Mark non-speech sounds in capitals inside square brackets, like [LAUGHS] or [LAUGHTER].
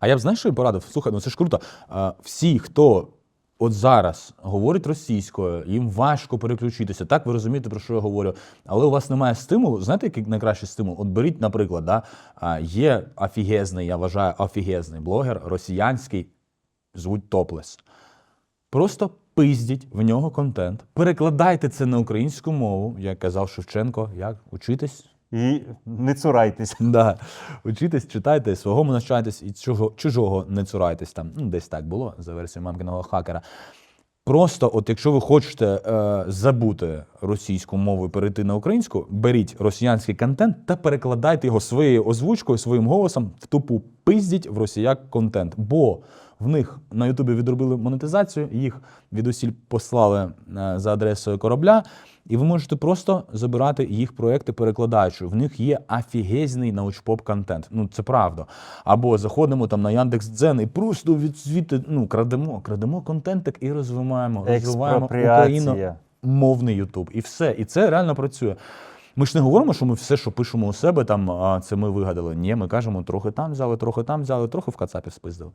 А я б знаєш, що їм порадив? Слухай, ну це ж круто. А, всі, хто от зараз говорить російською, їм важко переключитися. Так, ви розумієте, про що я говорю. Але у вас немає стимулу. Знаєте, який найкращий стимул? От беріть, наприклад, да, є офігезний, я вважаю, офігезний блогер, росіянський, звуть Топлес. Просто пиздіть в нього контент, перекладайте це на українську мову, як казав Шевченко, як учитись. І не цурайтесь. [LAUGHS] Да. Учитесь, читайте, свого навчайтесь і чужого, чужого не цурайтесь там. Ну, десь так було за версією мамкиного хакера. Просто, от якщо ви хочете е, забути російську мову і перейти на українську, беріть росіянський контент та перекладайте його своєю озвучкою, своїм голосом в тупу пиздіть в росіяк контент. Бо в них на Ютубі відробили монетизацію, їх відусіль послали е, за адресою корабля, і ви можете просто забирати їх проекти, перекладаючи. В них є офігезний научпоп контент. Ну це правда. Або заходимо там на Яндекс.Дзен і просто від звідти ну, крадемо, крадемо контентик і розвиваємо, розвиваємо Експропріація. Україномовний Ютуб. І все. І це реально працює. Ми ж не говоримо, що ми все, що пишемо у себе, там це ми вигадали. Ні, ми кажемо, трохи там взяли, трохи там взяли, трохи в Кацапі спиздили.